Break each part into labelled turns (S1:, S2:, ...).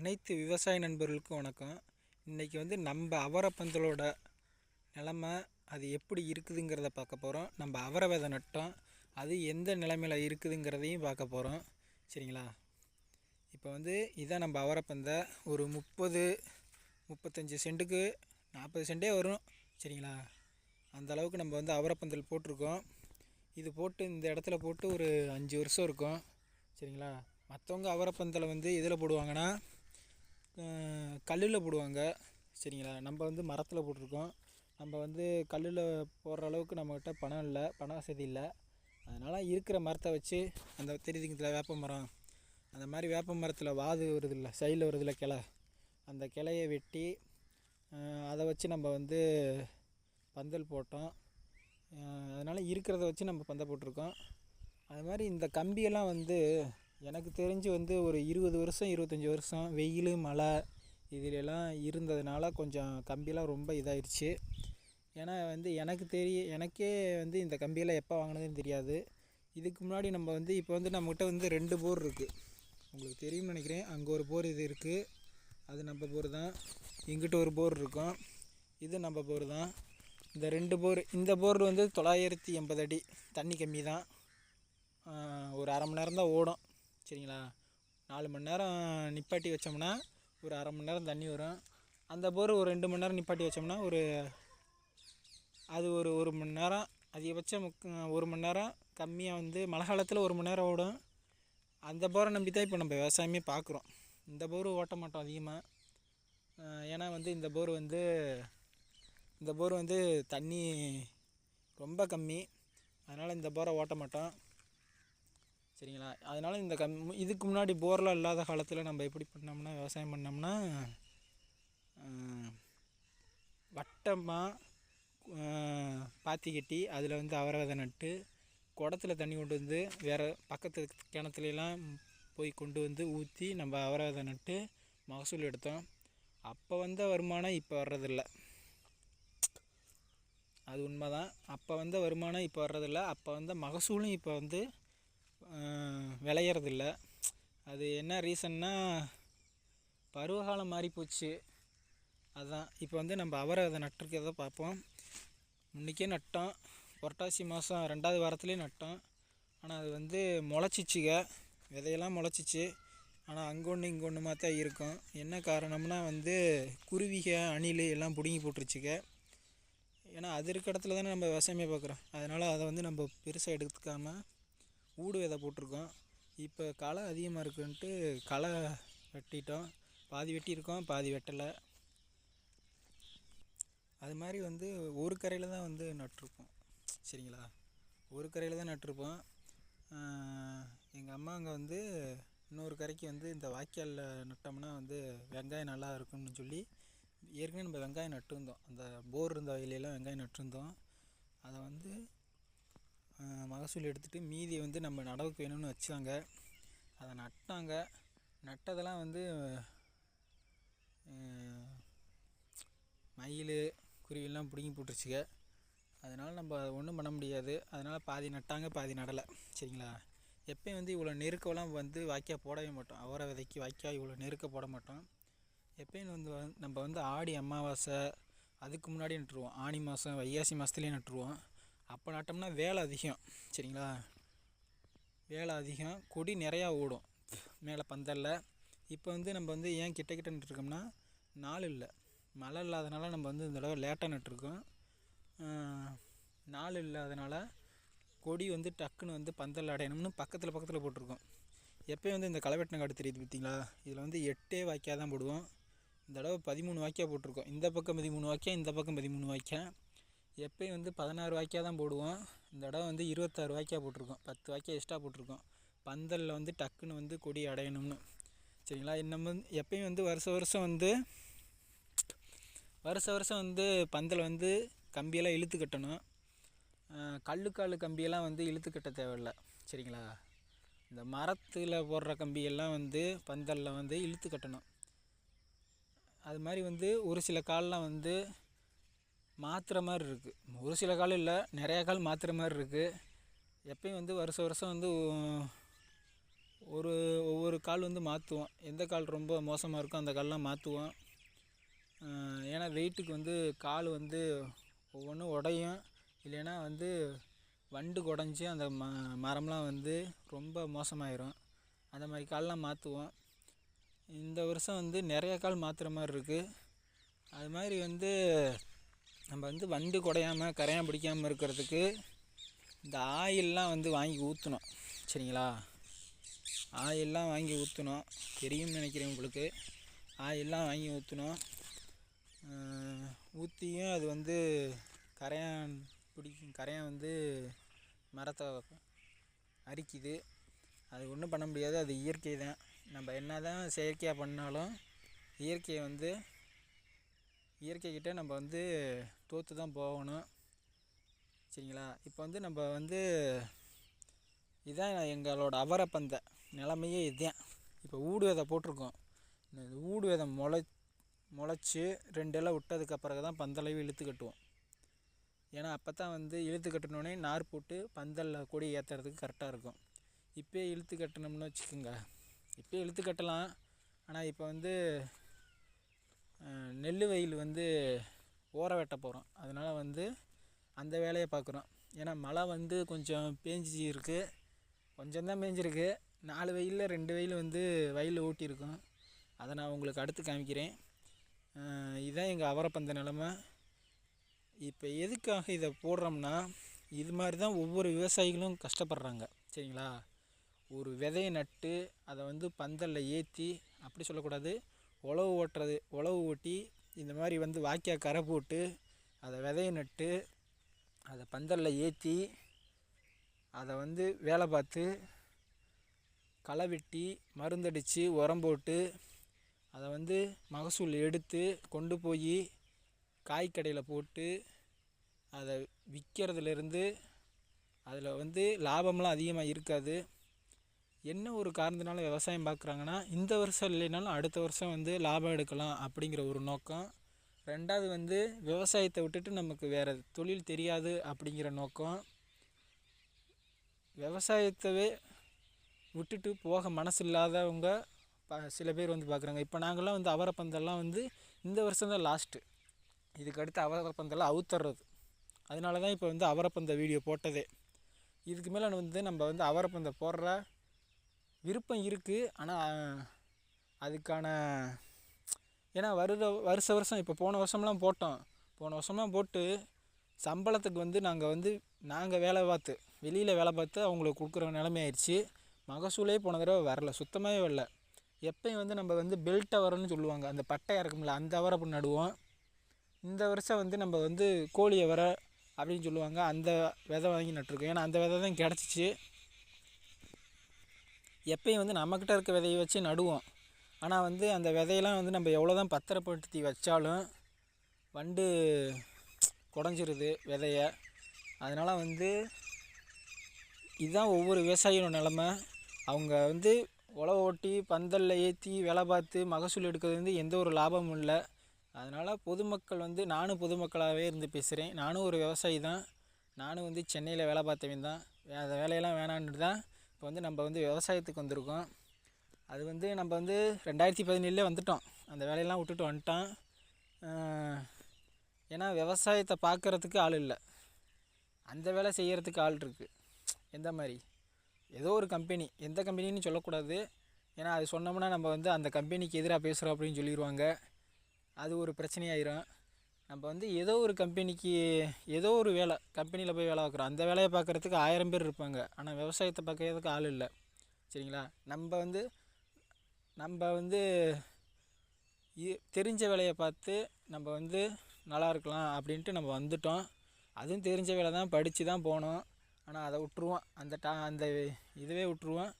S1: அனைத்து விவசாய நண்பர்களுக்கும் வணக்கம். இன்றைக்கி வந்து நம்ம அவரை பந்தலோட நிலமை அது எப்படி இருக்குதுங்கிறத பார்க்க போகிறோம் நம்ம அவரை விதை நட்டோம். அது எந்த நிலைமையில் இருக்குதுங்கிறதையும் பார்க்க போகிறோம் சரிங்களா? இப்போ வந்து இதான் நம்ம அவரைப்பந்தை. ஒரு முப்பது முப்பத்தஞ்சு சென்ட்டுக்கு நாற்பது சென்டே வரும். சரிங்களா? அந்த அளவுக்கு நம்ம வந்து அவரைப்பந்தல் போட்டிருக்கோம். இது போட்டு இந்த இடத்துல போட்டு ஒரு அஞ்சு வருஷம் இருக்கும். சரிங்களா? மற்றவங்க அவரைப்பந்தலை வந்து எதில் போடுவாங்கன்னா கல்லில் போடுவாங்க. சரிங்களா? நம்ம வந்து மரத்தில் போட்டிருக்கோம். நம்ம வந்து கல்லில் போடுற அளவுக்கு நம்மக்கிட்ட பணம் இல்லை. பண வசதி இல்லை. அதனால் இருக்கிற மரத்தை வச்சு அந்த தெரியுதுங்களா வேப்ப மரம் அந்த மாதிரி வேப்ப மரத்தில் வாது வருது இல்லை சைடில் வருதில்ல கிளை. அந்த கிளையை வெட்டி அதை வச்சு நம்ம வந்து பந்தல் போட்டோம். அதனால் இருக்கிறத வச்சு நம்ம பந்தல் போட்டிருக்கோம். அது மாதிரி இந்த கம்பியெல்லாம் வந்து எனக்கு தெரிஞ்சு வந்து ஒரு இருபது வருஷம் இருபத்தஞ்சி வருஷம் வெயில் மழை இதிலெல்லாம் இருந்ததுனால கொஞ்சம் கம்பிலாம் ரொம்ப இதாகிடுச்சு ஏன்னா வந்து எனக்கு தெரிய எனக்கே வந்து இந்த கம்பியெல்லாம் எப்போ வாங்கினதுன்னு தெரியாது. இதுக்கு முன்னாடி நம்ம வந்து இப்போ வந்து நம்மக்கிட்ட வந்து ரெண்டு போர் இருக்குது உங்களுக்கு தெரியும்னு நினைக்கிறேன். அங்கே ஒரு போர் இது இருக்குது அது நம்ம போர் தான். இங்கிட்ட ஒரு போர் இருக்கும். இது நம்ம போர் தான். இந்த ரெண்டு போர் இந்த போர் வந்து தொள்ளாயிரத்தி எண்பது அடி தண்ணி கம்மி தான். ஒரு அரை மணி நேரம் தான் ஓடும். சரிங்களா? நாலு மணி நேரம் நிப்பாட்டி வச்சோம்னா ஒரு அரை மணி நேரம் தண்ணி வரும். அந்த போர் ஒரு ரெண்டு மணி நேரம் நிப்பாட்டி வச்சோம்னா ஒரு அது ஒரு ஒரு மணி நேரம் அதிகபட்சம் ஒரு மணி நேரம் கம்மியாக வந்து மழை காலத்தில் ஒரு மணி நேரம் ஓடும். அந்த போரை நம்பி தான் இப்போ நம்ம விவசாயமே பார்க்குறோம் இந்த போர் ஓட்ட மாட்டோம் அதிகமாக ஏன்னா வந்து இந்த போர் வந்து இந்த போர் வந்து தண்ணி ரொம்ப கம்மி. அதனால் இந்த போரை ஓட்ட மாட்டோம். சரிங்களா? அதனால் இந்த கம் இதுக்கு முன்னாடி போர்லாம் இல்லாத காலத்தில் நம்ம எப்படி பண்ணோம்னா விவசாயம் பண்ணோம்னா வட்டமாக பாத்தி கட்டி அதில் வந்து அவரை விதை நட்டு குடத்துல தண்ணி கொண்டு வந்து வேறு பக்கத்து கிணத்துலலாம் போய் கொண்டு வந்து ஊற்றி நம்ம அவரை விதை நட்டு மகசூல் எடுத்தோம். அப்போ வந்த வருமானம் இப்போ வர்றதில்ல. அது உண்மை தான் அப்போ வந்த வருமானம் இப்போ வர்றதில்ல. அப்போ வந்த மகசூலும் இப்போ வந்து விளையறதில்ல. அது என்ன ரீசன்னா பருவகாலம் மாறி போச்சு அதுதான் இப்போ வந்து நம்ம அவரை அதை நட்டிருக்கிறத பார்ப்போம். முன்றைக்கே நட்டோம். புரட்டாசி மாதம் ரெண்டாவது வாரத்துலேயே நட்டோம். ஆனால் அது வந்து முளைச்சிச்சுங்க விதையெல்லாம் முளைச்சிச்சு. ஆனால் அங்கே ஒன்று இங்கே தான் இருக்கும். என்ன காரணம்னா வந்து குருவிக அணில் எல்லாம் பிடுங்கி போட்டுருச்சுங்க ஏன்னா அது இருக்க இடத்துல தானே நம்ம விவசாயமே பார்க்குறோம். அதனால் அதை வந்து நம்ம பெருசாக எடுத்துக்காமல் ஊடு விதை போட்டிருக்கோம். இப்போ களை அதிகமாக இருக்குன்ட்டு களை வெட்டிட்டோம். பாதி வெட்டியிருக்கோம் பாதி வெட்டலை. அது மாதிரி வந்து ஒரு கரையில் தான் வந்து நட்டிருப்போம். சரிங்களா? ஒரு கரையில் தான் நட்டிருப்போம். எங்கள் அம்மா அங்கே வந்து இன்னொரு கரைக்கு வந்து இந்த வாய்க்காலில் நட்டோம்னா வந்து வெங்காயம் நல்லா இருக்கும்னு சொல்லி ஏற்கனவே நம்ம வெங்காயம் நட்டுருந்தோம். அந்த போர் இருந்த வயலையெல்லாம் வெங்காயம் நட்டுருந்தோம். அதை வந்து மகசூல் எடுத்துகிட்டு மீதியை வந்து நம்ம நடவுக்கு வேணும்னு வச்சாங்க. அதை நட்டாங்க. நட்டதெல்லாம் வந்து மயில் குருவிலாம் பிடுங்கி போட்டுருச்சுங்க அதனால் நம்ம அதை ஒன்றும் பண்ண முடியாது. அதனால் பாதி நட்டாங்க பாதி நடலை. சரிங்களா? எப்பயும் வந்து இவ்வளோ நெருக்கம்லாம் வந்து வாய்க்கா போடவே மாட்டோம். அவரை விதைக்கு வாய்க்கா இவ்வளோ நெருக்க போட மாட்டோம். எப்பயும் வந்து நம்ம வந்து ஆடி அமாவாசை அதுக்கு முன்னாடி நட்டுருவோம். ஆனி மாதம் வைகாசி மாதத்துலேயே நட்டுருவோம். அப்போ நட்டோம்னா வேலை அதிகம் சரிங்களா? வேலை அதிகம் கொடி நிறையா ஓடும். மேலே பந்தலில். இப்போ வந்து நம்ம வந்து ஏன் கிட்ட கிட்ட நட்டுருக்கோம்னா நாள் இல்லை. மழை இல்லாதனால நம்ம வந்து இந்த தடவை லேட்டாக நட்டுருக்கோம் நாள் இல்லாதனால கொடி வந்து டக்குன்னு வந்து பந்தல் அடையணும்னு பக்கத்தில் பக்கத்தில் போட்டிருக்கோம். எப்போயும் வந்து இந்த களைவெட்டின காடு தெரியுது பார்த்தீங்களா? இதில் வந்து எட்டே வாய்க்காக தான் போடுவோம். இந்த தடவை பதிமூணு வாய்க்காக போட்டிருக்கோம். இந்த பக்கம் பதிமூணு வாய்க்கா இந்த பக்கம் பதிமூணு வாய்க்கா. எப்பயும் வந்து பதினாறு வாய்க்காக தான் போடுவோம். இந்த தடவை வந்து இருபத்தாறு வாய்க்காக போட்டிருக்கோம். பத்து வாய்க்காக எக்ஸ்ட்ரா போட்டிருக்கோம். பந்தலில் வந்து டக்குன்னு வந்து கொடி அடையணும்னு. சரிங்களா? நம்ம எப்பயும் வந்து வருஷ வருஷம் வந்து வருஷ வருஷம் வந்து பந்தல் வந்து கம்பியெல்லாம் இழுத்து கட்டணும். கல்லுக்கால் கம்பியெல்லாம் வந்து இழுத்து கட்ட தேவையில்ல. சரிங்களா? இந்த மரத்தில் போடுற கம்பியெல்லாம் வந்து பந்தலில் வந்து இழுத்து கட்டணும். அது மாதிரி வந்து ஒரு சில கால்லாம் வந்து மாற்றுற மாதிரி இருக்குது ஒரு சில கால் இல்லை நிறையா கால் மாற்றுற மாதிரி இருக்குது எப்பயும் வந்து வருஷம் வருஷம் வந்து ஒரு ஒவ்வொரு கால் வந்து மாற்றுவோம் எந்த கால் ரொம்ப மோசமாக இருக்கோ அந்த கால்லாம் மாற்றுவோம் ஏன்னா வெயிட்டுக்கு வந்து கால் வந்து ஒவ்வொன்றும் உடையும். இல்லைன்னா வந்து வண்டு குடஞ்சி அந்த ம மரம்லாம் வந்து ரொம்ப மோசமாயிரும். அந்த மாதிரி கால்லாம் மாற்றுவோம் இந்த வருஷம் வந்து நிறைய கால் மாற்றுற மாதிரி இருக்குது அது மாதிரி வந்து நம்ம வந்து வண்டு குடையாமல் கரையான் பிடிக்காமல் இருக்கிறதுக்கு இந்த ஆயில்லாம் வந்து வாங்கி ஊற்றணும் சரிங்களா? ஆயில்லாம் வாங்கி ஊற்றணும் தெரியும்னு நினைக்கிறேன் உங்களுக்கு. ஆயில்லாம் வாங்கி ஊற்றணும் ஊற்றியும் அது வந்து கரையான் பிடிக்கும் கரையான் வந்து மரத்தை அரிக்குது. அது ஒன்றும் பண்ண முடியாது. அது இயற்கை தான். நம்ம என்ன தான் செயற்கையாக பண்ணாலும் இயற்கையை வந்து இயற்கைக்கிட்ட நம்ம வந்து தோற்று தான் போகணும். சரிங்களா? இப்போ வந்து நம்ம வந்து இதான் எங்களோட அவரைப்பந்த நிலமையே இதுதான் இப்போ ஊடு விதை போட்டிருக்கோம். இந்த ஊடு விதை முளை முளைச்சி ரெண்டு இலை விட்டதுக்கு அப்புறம் தான் பந்தளவு இழுத்து கட்டுவோம். ஏன்னா அப்போ தான் வந்து இழுத்து கட்டினோடனே நார் போட்டு பந்தலில் கொடி ஏற்றுறதுக்கு கரெக்டாக இருக்கும். இப்போயே இழுத்து கட்டினோம்னு வச்சுக்கோங்க. இப்போயே இழுத்து கட்டலாம். ஆனால் இப்போ வந்து நெல் வயல் வந்து ஓர வெட்ட போகிறோம் அதனால் வந்து அந்த வேலையை பார்க்குறோம். ஏன்னா மழை வந்து கொஞ்சம் பேஞ்சி இருக்குது கொஞ்சம் தான் பேஞ்சிருக்கு. நாலு வெயிலில் ரெண்டு வெயில் வந்து வயலில் ஓட்டியிருக்கோம் அதை நான் உங்களுக்கு அடுத்து காமிக்கிறேன். இதுதான் எங்கள் அவரைப்பந்த நிலமை. இப்போ எதுக்காக இதை போடுறோம்னா இது மாதிரி தான் ஒவ்வொரு விவசாயிகளும் கஷ்டப்படுறாங்க. சரிங்களா? ஒரு விதையை நட்டு அதை வந்து பந்தலில் ஏற்றி அப்படி சொல்லக்கூடாது. உழவு ஓட்டுறது உழவு ஓட்டி இந்த மாதிரி வந்து வாய்க்கா கரை போட்டு அதை விதைய நட்டு அதை பந்தலில் ஏற்றி அதை வந்து வேலை பார்த்து களை வெட்டி மருந்தடித்து உரம் போட்டு அதை வந்து மகசூல் எடுத்து கொண்டு போய் காய் கடையில் போட்டு அதை விற்கிறதுலேருந்து அதில் வந்து லாபம்லாம் அதிகமாக இருக்காது. என்ன ஒரு காரணத்தினால விவசாயம் பார்க்குறாங்கன்னா இந்த வருஷம் இல்லைனாலும் அடுத்த வருஷம் வந்து லாபம் எடுக்கலாம் அப்படிங்கிற ஒரு நோக்கம். ரெண்டாவது வந்து விவசாயத்தை விட்டுட்டு நமக்கு வேறு தொழில் தெரியாது அப்படிங்கிற நோக்கம். விவசாயத்தவே விட்டுட்டு போக மனசு இல்லாதவங்க ப சில பேர் வந்து பார்க்குறாங்க. இப்போ நாங்களாம் வந்து அவரை பந்தெல்லாம் வந்து இந்த வருஷம் தான் லாஸ்ட்டு இதுக்கு அடுத்து அவரை பந்தெல்லாம் அதனால தான் இப்போ வந்து அவரைப்பந்த வீடியோ போட்டதே. இதுக்கு மேலே வந்து நம்ம வந்து அவரைப்பந்த போடுற விருப்பம் இருக்குது ஆனால் அதுக்கான ஏன்னா வருட வருஷ வருஷம் இப்போ போன வருஷம்லாம் போட்டோம். போன வருஷம்லாம் போட்டு சம்பளத்துக்கு வந்து நாங்கள் வந்து நாங்கள் வேலை பார்த்து வெளியில் வேலை பார்த்து அவங்களுக்கு கொடுக்குற நிலைமையாயிடுச்சு மகசூலே போன தடவை வரல சுத்தமாகவே வரல. எப்பயும் வந்து நம்ம வந்து பெல்ட் அவர்னு சொல்லுவாங்க. அந்த பட்டை இறக்கும்ல அந்த அவரை அப்படி நடுவோம். இந்த வருஷம் வந்து நம்ம வந்து கோழி அவரை அப்படின்னு சொல்லுவாங்க. அந்த விதை வாங்கி நட்டுருக்கோம். ஏன்னா அந்த விதை தான் கிடச்சிச்சு. எப்பயும் வந்து நம்மக்கிட்ட இருக்க விதையை வச்சு நடுவோம். ஆனால் வந்து அந்த விதையெல்லாம் வந்து நம்ம எவ்வளோ தான் பத்திரப்படுத்தி வச்சாலும் வண்டு குடஞ்சிருது விதைய. அதனால் வந்து இதுதான் ஒவ்வொரு விவசாயியோட நிலமை. அவங்க வந்து உழவ ஓட்டி பந்தலில் ஏற்றி வேலை பார்த்து மகசூல் எடுக்கிறது வந்து எந்த ஒரு லாபமும் இல்லை. அதனால் பொதுமக்கள் வந்து நானும் பொதுமக்களாகவே இருந்து பேசுகிறேன் நானும் ஒரு விவசாயி தான். நானும் வந்து சென்னையில் வேலை பார்த்தவன் தான். அந்த வேலையெல்லாம் வேணான்னு தான் இப்போ வந்து நம்ம வந்து விவசாயத்துக்கு வந்திருக்கோம். அது வந்து நம்ம வந்து ரெண்டாயிரத்தி பதினேழுலே வந்துட்டோம். அந்த வேலையெல்லாம் விட்டுட்டு வந்துட்டோம். ஏன்னா விவசாயத்தை பார்க்குறதுக்கு ஆள் இல்லை. அந்த வேலை செய்கிறதுக்கு ஆள் இருக்குது எந்த மாதிரி? ஏதோ ஒரு கம்பெனி எந்த கம்பெனின்னு சொல்லக்கூடாது. ஏன்னா அது சொன்னோம்னா நம்ம வந்து அந்த கம்பெனிக்கு எதிராக பேசுகிறோம் அப்படின்னு சொல்லிடுவாங்க அது ஒரு பிரச்சனையாயிரும். நம்ம வந்து ஏதோ ஒரு கம்பெனிக்கு ஏதோ ஒரு வேலை கம்பெனியில் போய் வேலை பார்க்குறோம். அந்த வேலையை பார்க்குறதுக்கு ஆயிரம் பேர் இருப்பாங்க. ஆனால் விவசாயத்தை பார்க்கறதுக்கு ஆள் இல்லை. சரிங்களா? நம்ம வந்து நம்ம வந்து தெரிஞ்ச வேலையை பார்த்து நம்ம வந்து நல்லா இருக்கலாம் அப்படின்ட்டு நம்ம வந்துட்டோம். அதுவும் தெரிஞ்ச வேலை தான் படித்து தான் போனோம். ஆனால் அதை விட்ருவோம் அந்த டா அந்த இதுவே விட்டுருவோம்.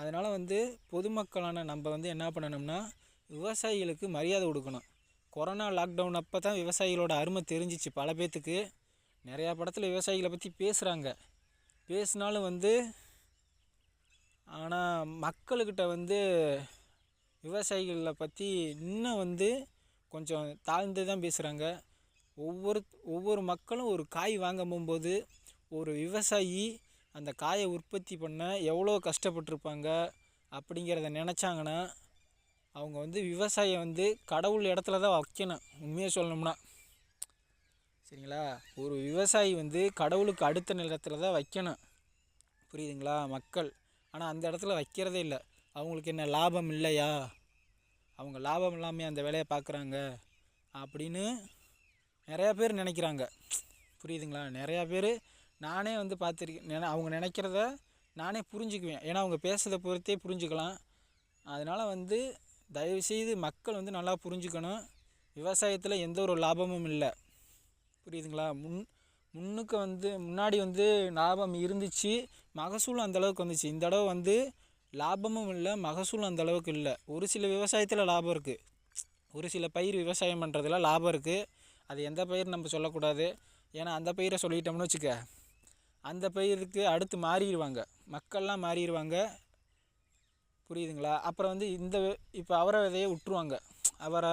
S1: அதனால் வந்து பொதுமக்களான நம்ம வந்து என்ன பண்ணணும்னா விவசாயிகளுக்கு மரியாதை கொடுக்கணும். கொரோனா லாக்டவுன் அப்போ தான் விவசாயிகளோட அருமை தெரிஞ்சிச்சு. பல பேர்த்துக்கு நிறையா படத்தில் விவசாயிகளை பற்றி பேசுகிறாங்க பேசினாலும் வந்து ஆனால் மக்கள்கிட்ட வந்து விவசாயிகளை பற்றி இன்னும் வந்து கொஞ்சம் தாழ்ந்து தான் பேசுகிறாங்க ஒவ்வொரு ஒவ்வொரு மக்களும் ஒரு காய் வாங்க போகும்போது ஒரு விவசாயி அந்த காயை உற்பத்தி பண்ண எவ்வளோ கஷ்டப்பட்டிருப்பாங்க அப்படிங்கிறத நினச்சாங்கன்னா அவங்க வந்து விவசாயம் வந்து கடவுள் இடத்துல தான் வைக்கணும் உண்மையாக சொல்லணும்னா. சரிங்களா? ஒரு விவசாயி வந்து கடவுளுக்கு அடுத்த நிலத்தில் தான் வைக்கணும். புரியுதுங்களா? மக்கள். ஆனால் அந்த இடத்துல வைக்கிறதே இல்லை. அவங்களுக்கு என்ன லாபம் இல்லையா? அவங்க லாபம் இல்லாமல் அந்த வேலையை பார்க்குறாங்க அப்படின்னு நிறையா பேர் நினைக்கிறாங்க. புரியுதுங்களா? நிறையா பேர் நானே வந்து பார்த்துருக்கேன். நினை அவங்க நினைக்கிறத நானே புரிஞ்சுக்குவேன். ஏன்னா அவங்க பேசுகிறத பொறுத்தே புரிஞ்சுக்கலாம். அதனால் வந்து தயவுசெய்து மக்கள் வந்து நல்லா புரிஞ்சுக்கணும். விவசாயத்தில் எந்த ஒரு லாபமும் இல்லை. புரியுதுங்களா? முன் முன்னுக்கு வந்து முன்னாடி வந்து லாபம் இருந்துச்சு. மகசூலும் அந்த அளவுக்கு வந்துச்சு. இந்த தடவை வந்து லாபமும் இல்லை மகசூலும் அந்த அளவுக்கு இல்லை. ஒரு சில விவசாயத்தில் லாபம் இருக்குது ஒரு சில பயிர் விவசாயம் பண்ணுறதுல லாபம் இருக்குது அது எந்த பயிர் நம்ம சொல்லக்கூடாது. ஏன்னா அந்த பயிரை சொல்லிட்டோம்னு வச்சுக்க. அந்த பயிருக்கு அடுத்து மாறிடுவாங்க. மக்கள்லாம் மாறிடுவாங்க. புரியுதுங்களா? அப்புறம் வந்து இந்த இப்போ அவரை விதையை விட்டுருவாங்க. அவரை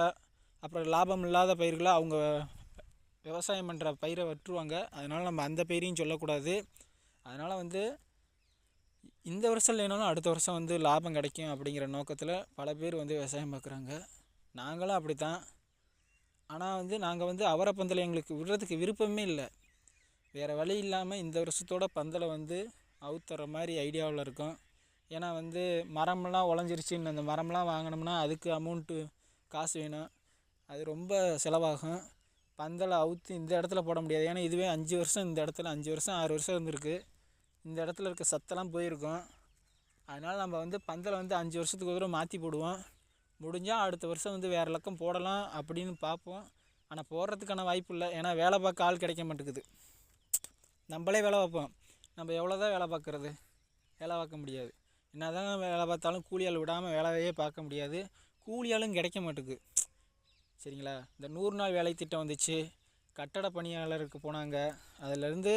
S1: அப்புறம் லாபம் இல்லாத பயிர்களை அவங்க விவசாயம் பண்ணுற பயிரை விட்டுருவாங்க. அதனால் நம்ம அந்த பயிரையும் சொல்லக்கூடாது. அதனால் வந்து இந்த வருஷம் இல்லைனாலும் அடுத்த வருஷம் வந்து லாபம் கிடைக்கும் அப்படிங்கிற நோக்கத்தில் பல பேர் வந்து விவசாயம் பார்க்குறாங்க நாங்களும் அப்படி தான் ஆனால் வந்து நாங்கள் வந்து அவரை பந்தலை எங்களுக்கு விடுறதுக்கு விருப்பமே இல்லை. வேறு வழி இல்லாமல் இந்த வருஷத்தோட பந்தலை வந்து அவுத்துற மாதிரி ஐடியாவில் இருக்கோம். ஏன்னா வந்து மரம்லாம் உடஞ்சிருச்சுன்னு அந்த மரம்லாம் வாங்கினோம்னா அதுக்கு அமௌண்ட்டு காசு வேணும். அது ரொம்ப செலவாகும். பந்தலை அவுத்து இந்த இடத்துல போட முடியாது. ஏன்னா இதுவே அஞ்சு வருஷம் இந்த இடத்துல அஞ்சு வருஷம் ஆறு வருஷம் இருந்திருக்கு. இந்த இடத்துல இருக்க சத்தெல்லாம் போயிருக்கும். அதனால் நம்ம வந்து பந்தலை வந்து அஞ்சு வருஷத்துக்கு ஒரு மாற்றி போடுவோம். முடிஞ்சால் அடுத்த வருஷம் வந்து வேறு லக்கம் போடலாம் அப்படின்னு பார்ப்போம். ஆனால் போடுறதுக்கான வாய்ப்பு இல்லை. ஏன்னா வேலை பார்க்க ஆள் கிடைக்க மாட்டேங்குது. நம்மளே வேலை பார்ப்போம். நம்ம எவ்வளோ தான் வேலை பார்க்குறது? வேலை பார்க்க முடியாது. என்ன தான் வேலை பார்த்தாலும் கூலி ஆள் விடாமல் வேலையே பார்க்க முடியாது. கூலி ஆளும் கிடைக்க மாட்டேங்குது சரிங்களா? இந்த நூறு நாள் வேலை திட்டம் வந்துச்சு. கட்டட பணியாளருக்கு போனாங்க. அதிலேருந்து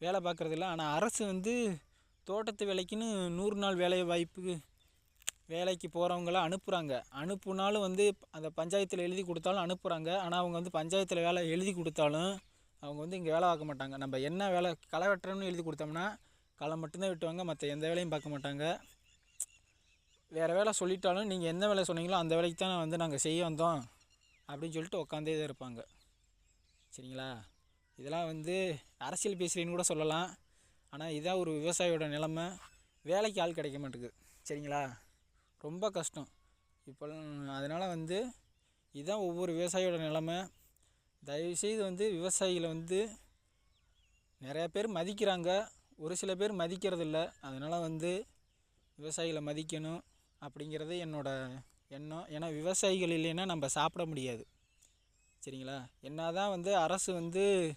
S1: வேலை பார்க்குறதில்ல ஆனால் அரசு வந்து தோட்டத்து வேலைக்குன்னு நூறு நாள் வேலை வாய்ப்பு வேலைக்கு போகிறவங்கள அனுப்புகிறாங்க அனுப்புனாலும் வந்து அந்த பஞ்சாயத்தில் எழுதி கொடுத்தாலும் அனுப்புகிறாங்க ஆனால் அவங்க வந்து பஞ்சாயத்தில் வேலை எழுதி கொடுத்தாலும் அவங்க வந்து இங்கே வேலை பார்க்க மாட்டாங்க. நம்ம என்ன வேலை களை வெட்டுறோம்னு எழுதி கொடுத்தோம்னா களை மட்டும்தான் வெட்டுவாங்க மற்ற எந்த வேலையும் பார்க்க மாட்டாங்க. வேறு வேலை சொல்லிட்டாலும் நீங்கள் எந்த வேலை சொன்னீங்களோ அந்த வேலைக்கு தான் வந்து நாங்கள் செய்ய வந்தோம் அப்படின்னு சொல்லிட்டு உட்காந்தே தான் இருப்பாங்க. சரிங்களா? இதெல்லாம் வந்து அரசியல் பேசுகிறேன்னு கூட சொல்லலாம். ஆனால் இதான் ஒரு விவசாயியோட நிலமை. வேலைக்கு ஆள் கிடைக்க மாட்டேங்குது. சரிங்களா? ரொம்ப கஷ்டம். இப்போ அதனால் வந்து இதுதான் ஒவ்வொரு விவசாயியோட நிலமை. தயவுசெய்து வந்து விவசாயிகளை வந்து நிறையா பேர் மதிக்கிறாங்க. ஒரு சில பேர் மதிக்கிறதில்ல. அதனால் வந்து விவசாயிகளை மதிக்கணும் அப்படிங்கிறது என்னோட எண்ணம். ஏன்னா விவசாயிகள் இல்லைன்னா நம்ம சாப்பிட முடியாது. சரிங்களா? என்ன தான் வந்து அரசு வந்து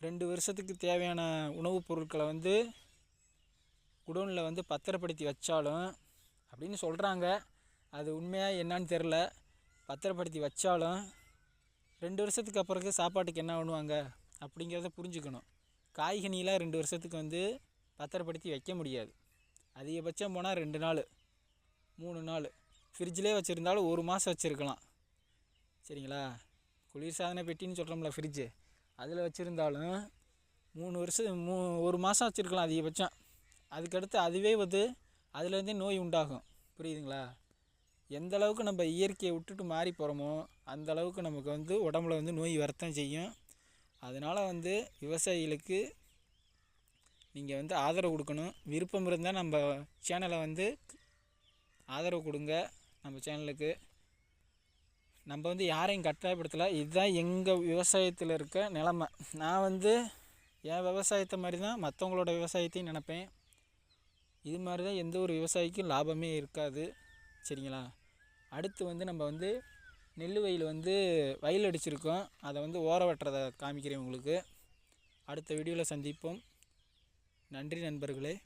S1: ரெண்டு வருஷத்துக்கு தேவையான உணவுப் பொருட்களை வந்து குடோனில் வந்து பத்திரப்படுத்தி வச்சாலும் அப்படின்னு சொல்கிறாங்க அது உண்மையாக என்னன்னு தெரில பத்திரப்படுத்தி வச்சாலும் ரெண்டு வருஷத்துக்கு அப்புறக்கு சாப்பாட்டுக்கு என்ன பண்ணுவாங்க அப்படிங்கிறத புரிஞ்சுக்கணும். காய்கனிலாம் ரெண்டு வருஷத்துக்கு வந்து பத்திரப்படுத்தி வைக்க முடியாது. அதிகபட்சம் போனால் ரெண்டு நாள் மூணு நாள். ஃப்ரிட்ஜிலே வச்சுருந்தாலும் ஒரு மாதம் வச்சுருக்கலாம். சரிங்களா? குளிர்சாதன பெட்டின்னு சொல்கிறோம்ல ஃப்ரிட்ஜு அதில் வச்சுருந்தாலும் மூணு வருஷம் மூ ஒரு மாதம் வச்சுருக்கலாம் அதிகபட்சம். அதுக்கடுத்து அதுவே வந்து அதுலேருந்தே நோய் உண்டாகும். புரியுதுங்களா? எந்த அளவுக்கு நம்ம இயற்கையை விட்டுட்டு மாறி போகிறோமோ அந்த அளவுக்கு நமக்கு வந்து உடம்புல வந்து நோய் வரத்தான் செய்யும். அதனால் வந்து விவசாயிகளுக்கு நீங்கள் வந்து ஆதரவு கொடுக்கணும். விருப்பம் இருந்தால் நம்ம சேனலை வந்து ஆதரவு கொடுங்க. நம்ம சேனலுக்கு நம்ம வந்து யாரையும் கட்டாயப்படுத்தலை. இதுதான் எங்கள் விவசாயத்தில் இருக்க நிலமை. நான் வந்து என் விவசாயத்தை மாதிரி தான் மற்றவங்களோட விவசாயத்தையும் நினப்பேன். இது மாதிரி தான் எந்த ஒரு விவசாயிக்கும் லாபமே இருக்காது. சரிங்களா? அடுத்து வந்து நம்ம வந்து நெல் வயல் வந்து வயல் அடிச்சிருக்கோம். அதை வந்து ஓர வெட்டுறதை காமிக்கிறேன் உங்களுக்கு. அடுத்த வீடியோவில் சந்திப்போம். நன்றி நண்பர்களே.